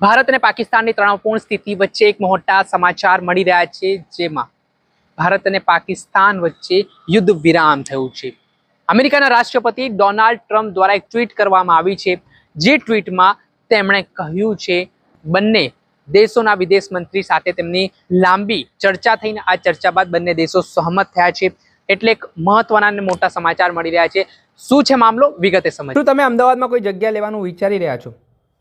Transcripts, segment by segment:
ભારત અને પાકિસ્તાનની તણાવપૂર્ણ સ્થિતિ વચ્ચે એક મોટા સમાચાર મળી રહ્યા છે, જેમાં ભારત અને પાકિસ્તાન વચ્ચે યુદ્ધ વિરામ થયું છે. અમેરિકાના રાષ્ટ્રપતિ ડોનાલ્ડ ટ્રમ્પ દ્વારા એક ટ્વીટ કરવામાં આવી છે, જે ટ્વીટમાં તેમણે કહ્યું છે, બંને દેશોના વિદેશ મંત્રી સાથે તેમની લાંબી ચર્ચા થઈને આ ચર્ચા બાદ બંને દેશો સહમત થયા છે. એટલે એક મહત્વના અને મોટા સમાચાર મળી રહ્યા છે. શું છે મામલો? વિગતે સમજ શું તમે અમદાવાદમાં કોઈ જગ્યા લેવાનું વિચારી રહ્યા છો?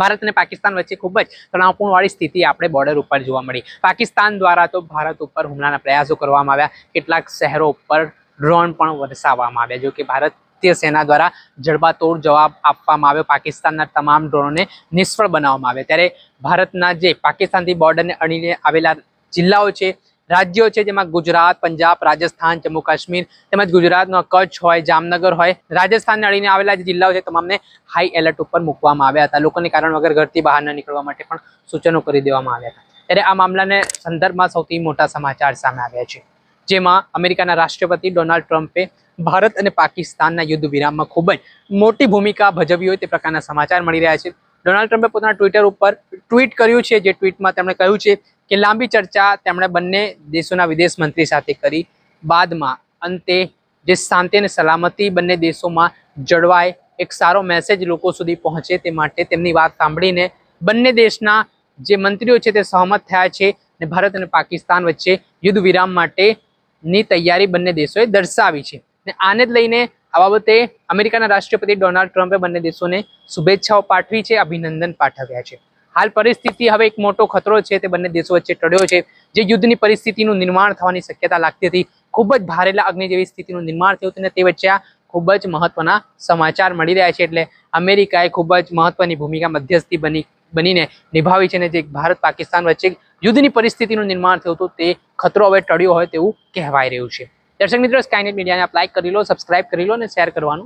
ભારત અને પાકિસ્તાન વચ્ચે ખૂબ જ તણાવપૂર્ણવાળી સ્થિતિ આપણે બોર્ડર ઉપર જોવા મળી. પાકિસ્તાન દ્વારા તો ભારત ઉપર હુમલાના પ્રયાસો કરવામાં આવ્યા. કેટલાક શહેરો ઉપર ડ્રોન પણ વરસાવવામાં આવ્યા. જો કે ભારતીય સેના દ્વારા જડબાતોડ જવાબ આપવામાં આવ્યો. પાકિસ્તાનના તમામ ડ્રોનોને નિષ્ફળ બનાવવામાં આવ્યા. ત્યારે ભારતના જે પાકિસ્તાનથી બોર્ડરને અડીને આવેલા જિલ્લાઓ છે રાજ્યો છે જેમાં ગુજરાત, પંજાબ, રાજસ્થાન, જમ્મુ, કાશ્મીર તેમજ ગુજરાતનો કચ્છ હોય, જામનગર હોય, રાજસ્થાનને અડીને આવેલા જે જિલ્લાઓ છે તમામને હાઈ એલર્ટ ઉપર મૂકવામાં આવ્યા હતા. લોકોને કારણ વગર ઘરથી બહાર ન નીકળવા માટે પણ સૂચનો કરી દેવામાં આવ્યા હતા. ત્યારે આ મામલાને સંદર્ભમાં સૌથી મોટા સમાચાર સામે આવ્યા છે. જેમાં અમેરિકાના રાષ્ટ્રપતિ ડોનાલ્ડ ટ્રમ્પે ભારત અને પાકિસ્તાનના યુદ્ધ વિરામમાં ખૂબ જ મોટી ભૂમિકા ભજવી હોય તે પ્રકારના સમાચાર મળી રહ્યા છે. ડોનાલ્ડ ટ્રમ્પે પોતાના ટ્વિટર ઉપર ટ્વીટ કર્યું છે. જે ટ્વીટમાં તેમણે કહ્યું છે કે લાંબી ચર્ચા તેમણે બંને દેશોના વિદેશ મંત્રી સાથે કરી. બાદમાં અંતે જે શાંતિ અને સલામતી બંને દેશોમાં જળવાય, એક સારો મેસેજ લોકો સુધી પહોંચે તે માટે તેમની વાત સાંભળીને બંને દેશના જે મંત્રીઓ છે તે સહમત થયા છે અને ભારત અને પાકિસ્તાન વચ્ચે યુદ્ધ વિરામ માટેની તૈયારી બંને દેશોએ દર્શાવી છે. અને આને જ લઈને આ બાબતે અમેરિકાના રાષ્ટ્રપતિ ડોનાલ્ડ ટ્રમ્પે બંને દેશોને શુભેચ્છાઓ પાઠવી છે, અભિનંદન પાઠવ્યા છે. હાલ પરિસ્થિતિ હવે એક મોટો ખતરો છે, તે બંને દેશો વચ્ચે ટળ્યો છે. જે યુદ્ધની પરિસ્થિતિનું નિર્માણ થવાની શક્યતા લાગતી હતી. ખૂબ જ ભારેલા અગ્નિ જેવી સ્થિતિનું નિર્માણ થયું હતું તે વચ્ચે ખૂબ જ મહત્વના સમાચાર મળી રહ્યા છે. એટલે અમેરિકાએ ખૂબ જ મહત્વની ભૂમિકા મધ્યસ્થી બની, બનીને નિભાવી છે અને જે ભારત પાકિસ્તાન વચ્ચે યુદ્ધની પરિસ્થિતિનું નિર્માણ થયું હતું, તે ખતરો હવે ટળ્યો હોય તેવું કહેવાય રહ્યું છે. દર્શક મિત્રો સ્કાયનેટ મીડિયાને આપ લાઇક કરી લો સબસ્ક્રાઇબ કરી લો અને શેર કરવાનું.